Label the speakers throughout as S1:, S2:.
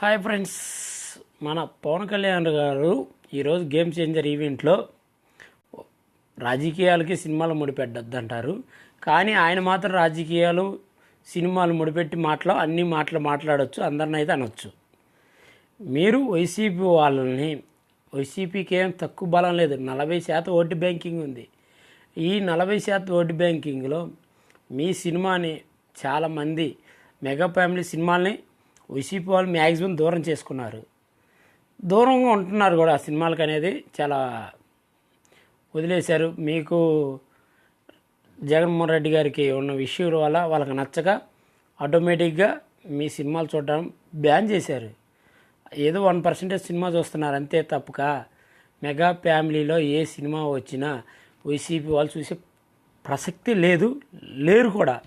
S1: Hi friends మన పవన్ కళ్యాణ్ గారు ఈరోజు గేమ్ చేంజర్ ఈవెంట్లో రాజకీయాలకి సినిమాలు ముడిపెట్టద్దు అంటారు కానీ ఆయన మాత్రం రాజకీయాలు సినిమాలు ముడిపెట్టి మాటలు అన్ని మాటలు మాట్లాడవచ్చు అందరిని అయితే అనొచ్చు. మీరు వైసీపీ వాళ్ళని వైసీపీకి ఏం తక్కువ బలం లేదు నలభై శాతం ఓటు బ్యాంకింగ్ ఉంది. ఈ నలభై శాతం ఓటు బ్యాంకింగ్లో మీ సినిమాని చాలామంది మెగా ఫ్యామిలీ సినిమాల్ని వైసీపీ వాళ్ళు మ్యాక్సిమం దూరం చేసుకున్నారు. దూరంగా ఉంటున్నారు కూడా సినిమాలకు అనేది. చాలా వదిలేశారు. మీకు జగన్మోహన్ రెడ్డి గారికి ఉన్న విషయం వల్ల వాళ్ళకి నచ్చక ఆటోమేటిక్గా మీ సినిమాలు చూడడం బ్యాన్ చేశారు. ఏదో వన్ పర్సెంటేజ్ సినిమా చూస్తున్నారు. అంతే తప్పక. మెగా ఫ్యామిలీలో ఏ సినిమా వచ్చినా వైసీపీ వాళ్ళు చూసే ప్రసక్తి లేదు. లేరు కూడా.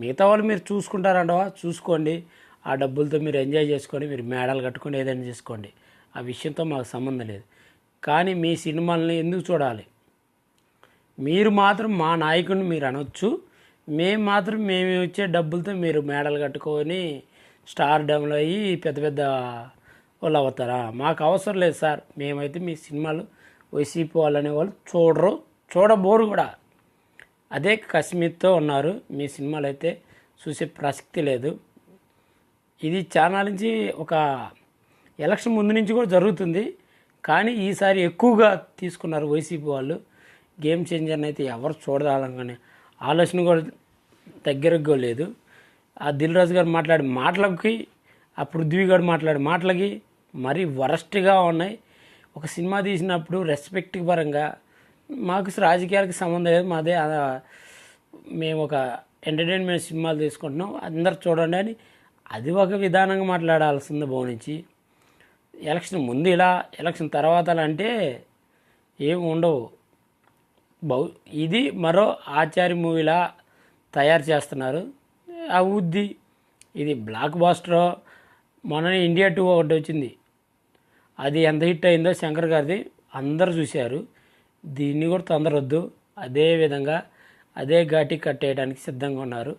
S1: మిగతా వాళ్ళు మీరు చూసుకుంటారంటవా? చూసుకోండి. ఆ డబ్బులతో మీరు ఎంజాయ్ చేసుకొని మీరు మేడలు కట్టుకొని ఏదైనా చేసుకోండి. ఆ విషయంతో మాకు సంబంధం లేదు. కానీ మీ సినిమాలని ఎందుకు చూడాలి? మీరు మాత్రం మా నాయకుడిని మీరు అనొచ్చు. మేము మాత్రం మేము ఇచ్చే డబ్బులతో మీరు మేడలు కట్టుకొని స్టార్ డమ్లో అయ్యి పెద్ద పెద్ద వాళ్ళు అవుతారా? మాకు అవసరం లేదు సార్. మేమైతే మీ సినిమాలు వైసీపీ వాళ్ళు అనేవాళ్ళు చూడరు. చూడబోరు కూడా. అదే కశ్మీర్తో ఉన్నారు. మీ సినిమాలు అయితే చూసే ప్రసక్తి లేదు. ఇది చాలా నుంచి ఒక ఎలక్షన్ ముందు నుంచి కూడా జరుగుతుంది. కానీ ఈసారి ఎక్కువగా తీసుకున్నారు వైసీపీ వాళ్ళు. గేమ్ చేంజర్ని అయితే ఎవరు చూడదాలని ఆలోచన కూడా దగ్గరకు లేదు. ఆ దిల్ రాజు గారు మాట్లాడే మాటలకి ఆ పృథ్వీ గారు మాట్లాడే మాటలకి మరీ వరస్ట్గా ఉన్నాయి. ఒక సినిమా తీసినప్పుడు రెస్పెక్ట్ పరంగా మాకు రాజకీయాలకి సంబంధం లేదు. మాదే మేము ఒక ఎంటర్టైన్మెంట్ సినిమాలు తీసుకుంటున్నాం. అందరు చూడండి అని అది ఒక విధానంగా మాట్లాడాల్సింది భవనించి ఎలక్షన్ ముందు ఇలా ఎలక్షన్ తర్వాత అలా అంటే ఏమి ఉండవు. బౌ ఇది మరో ఆచార్య మూవీలా తయారు చేస్తున్నారు. అవుద్ది ఇది బ్లాక్ బాస్టర్ మొన్న ఇండియా టూ ఒకటి వచ్చింది. అది ఎంత హిట్ అయిందో శంకర్ గారిది అందరు చూశారు. దీన్ని కూడా తొందరొద్దు. అదే విధంగా అదే ఘాటి కట్టేయడానికి సిద్ధంగా ఉన్నారు.